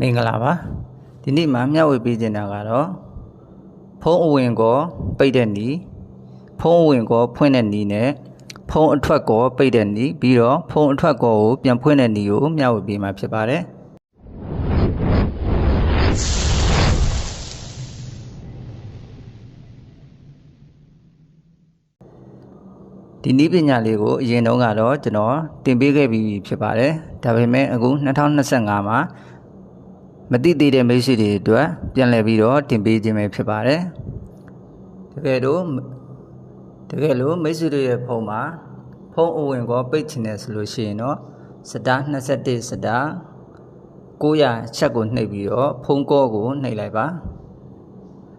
မင်္ဂလာပါဒီနေ့မှာမျှဝေပေးခြင်းတာကတော့ဖုံးအဝင်ကောပိတ်တဲ့နီးဖုံးအဝင်ကောဖွင့်တဲ့နီးနဲ့ဖုံးအထွက်ကောပိတ်တဲ့နီးပြီးတော့ဖုံးအထွက်ကောကိုပြန်ဖွင့်တဲ့နီးကိုမျှဝေပေးမှာဖြစ်ပါတယ်ဒီနည်းပညာလေးကိုအရင်တုန်းကတော့ကျွန်တော်တင်ပေးခဲ့ပြီးဖြစ်ပါတယ်ဒါပေမဲ့အခု2025မှာ မတိသေးတဲ့မိတ်ဆွေတွေအတွက်ပြန်လည်ပြီးတော့တင်ပေးခြင်းပဲဖြစ်ပါတယ်တကယ်လို့တကယ်လို့မိတ်ဆွေတွေရဲ့ဖုန်းမှာဖုန်းအဝင်ကောပိတ်ချင်တယ်ဆိုလို့ရှိရင်တော့စတား21စတား900ချက်ကိုနှိပ်ပြီးတော့ဖုန်းကောကိုနှိပ်လိုက်ပါ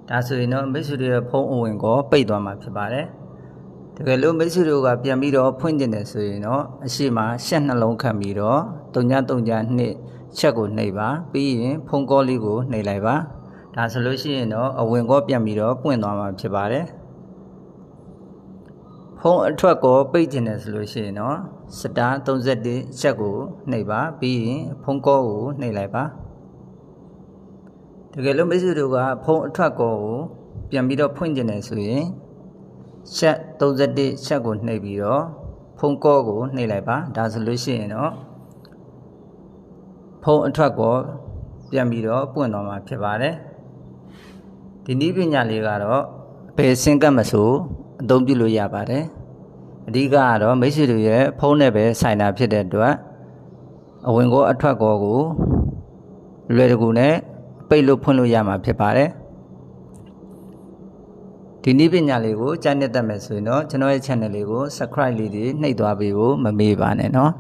ဒါဆိုရင်တော့မိတ်ဆွေတွေရဲ့ဖုန်းအဝင်ကောပိတ်သွားမှာဖြစ်ပါတယ်တကယ်လို့မိတ်ဆွေတို့ကပြန်ပြီးတော့ဖွင့်ကျင်တယ်ဆိုရင်တော့အရှိမရှက်နှလုံးခတ်ပြီးတော့3.3နှစ် ချက်ကိုနှိပ်ပါပြီးရင်ဖုန်းကောလေးကိုနှိပ်လိုက်ပါဒါဆိုလို့ရှိရင်တော့အဝင်ကောပြန်ပြီးတော့ပွင့်သွားမှာဖြစ်ပါတယ်ဖုန်းအထွက်ကောပိတ်ကျင်တယ်ဆိုလို့ရှိရင်တော့စတား31ချက်ကိုနှိပ်ပါပြီးရင်ဖုန်းကောကိုနှိပ်လိုက်ပါတကယ်လို့မိတ်ဆွေတို့ကဖုန်းအထွက်ကောကိုပြန်ပြီးတော့ဖွင့်ကျင်တယ်ဆိုရင်ချက်31ချက်ကိုနှိပ်ပြီးတော့ဖုန်းကောကိုနှိပ်လိုက်ပါဒါဆိုလို့ရှိရင်တော့ ဖုန်းအထွက်ကောပြန်ပြီးတော့ပွင့်သွားမှာဖြစ်ပါတယ်ဒီနည်းပညာလေးကတော့ဘယ်စင်ကပ်မဆိုအသုံးပြုလို့ရပါတယ်အဓိကကတော့မိတ်ဆွေတွေရဲ့ဖုန်းနဲ့ပဲဆိုင်တာဖြစ်တဲ့အတွက်အဝင်ကောအထွက်ကောကိုလွယ်တကူနဲ့ပိတ်လို့ဖွင့်လို့ရမှာဖြစ်ပါတယ်ဒီနည်းပညာလေးကိုကြားနေတတ်မယ်ဆိုရင်တော့ကျွန်တော်ရဲ့ channel လေးကို subscribe လေးတွေနှိပ်သွားပေးဖို့မမေ့ပါနဲ့เนาะ